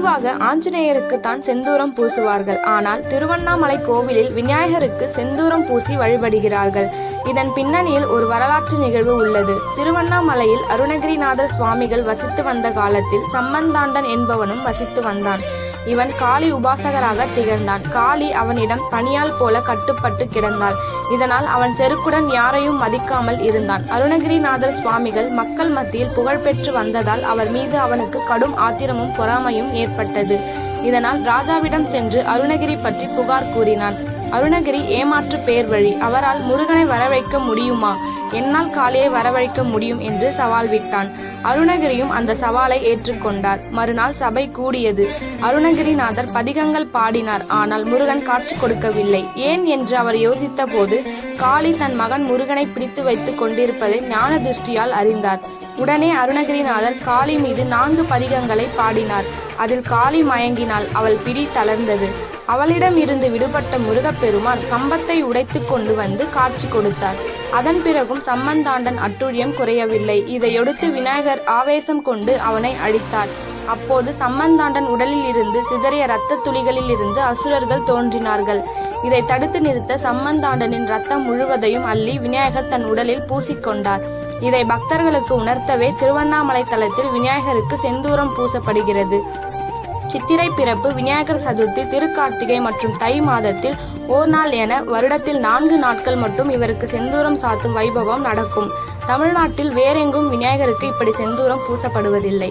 பொதுவாக ஆஞ்சநேயருக்கு தான் செந்தூரம் பூசுவார்கள். ஆனால் திருவண்ணாமலை கோவிலில் விநாயகருக்கு செந்தூரம் பூசி வழிபடுகிறார்கள். இதன் பின்னணியில் ஒரு வரலாற்று நிகழ்வு உள்ளது. திருவண்ணாமலையில் அருணகிரிநாதர் சுவாமிகள் வசித்து வந்த காலத்தில் சம்பந்தாண்டன் என்பவனும் வசித்து வந்தான். இவன் காளி உபாசகராக திகழ்ந்தான். காளி அவனிடம் பணியால் போல கட்டுப்பட்டு கிடந்தாள். இதனால் அவன் செருக்குடன் யாரையும் மதிக்காமல் இருந்தான். அருணகிரிநாதர் சுவாமிகள் மக்கள் மத்தியில் புகழ்பெற்று வந்ததால் அவர் மீது அவனுக்கு கடும் ஆத்திரமும் பொறாமையும் ஏற்பட்டது. இதனால் ராஜாவிடம் சென்று அருணகிரி பற்றி புகார் கூறினான். அருணகிரி ஏமாற்று பேர் வழி அவரால் முருகனை வரவைக்க முடியுமா? என்னால் காளியை வரவழைக்க முடியும் என்று சவால் விட்டான். அருணகிரியும் அந்த சவாலை ஏற்றுக்கொண்டார். மறுநாள் சபை கூடியது. அருணகிரிநாதர் பதிகங்கள் பாடினார். ஆனால் முருகன் காட்சி கொடுக்கவில்லை. ஏன் என்று அவர் யோசித்த போது காளி தன் மகன் முருகனை பிடித்து வைத்துக் கொண்டிருப்பதை ஞான திருஷ்டியால் அறிந்தார். உடனே அருணகிரிநாதர் காளி மீது நான்கு பதிகங்களை பாடினார். அதில் காளி மயங்கினால் அவள் பிடி தளர்ந்தது. அவளிடம் இருந்து விடுபட்ட முருகப்பெருமான் கம்பத்தை உடைத்து கொண்டு வந்து காட்சி கொடுத்தார். அதன் பிறகும் சம்மந்தாண்டன் அட்டுழியம் குறையவில்லை. இதையொடுத்து விநாயகர் ஆவேசம் கொண்டு அவனை அழித்தார். அப்போது சம்மந்தாண்டன் உடலில் இருந்து சிதறிய இரத்த துளிகளில் இருந்து அசுரர்கள் தோன்றினார்கள். இதை தடுத்து நிறுத்த சம்மந்தாண்டனின் ரத்தம் முழுவதையும் அள்ளி விநாயகர் தன் உடலில் பூசிக்கொண்டார் இதை பக்தர்களுக்கு உணர்த்தவே திருவண்ணாமலை தலத்தில் விநாயகருக்கு செந்தூரம் பூசப்படுகிறது. சித்திரை பிறப்பு விநாயகர் சதுர்த்தி திருக்கார்த்திகை மற்றும் தை மாதத்தில் ஓர் நாள் என வருடத்தில் நான்கு நாட்கள் மட்டும் இவருக்கு செந்தூரம் சாத்தும் வைபவம் நடக்கும். தமிழ்நாட்டில் வேறெங்கும் விநாயகருக்கு இப்படி செந்தூரம் பூசப்படுவதில்லை.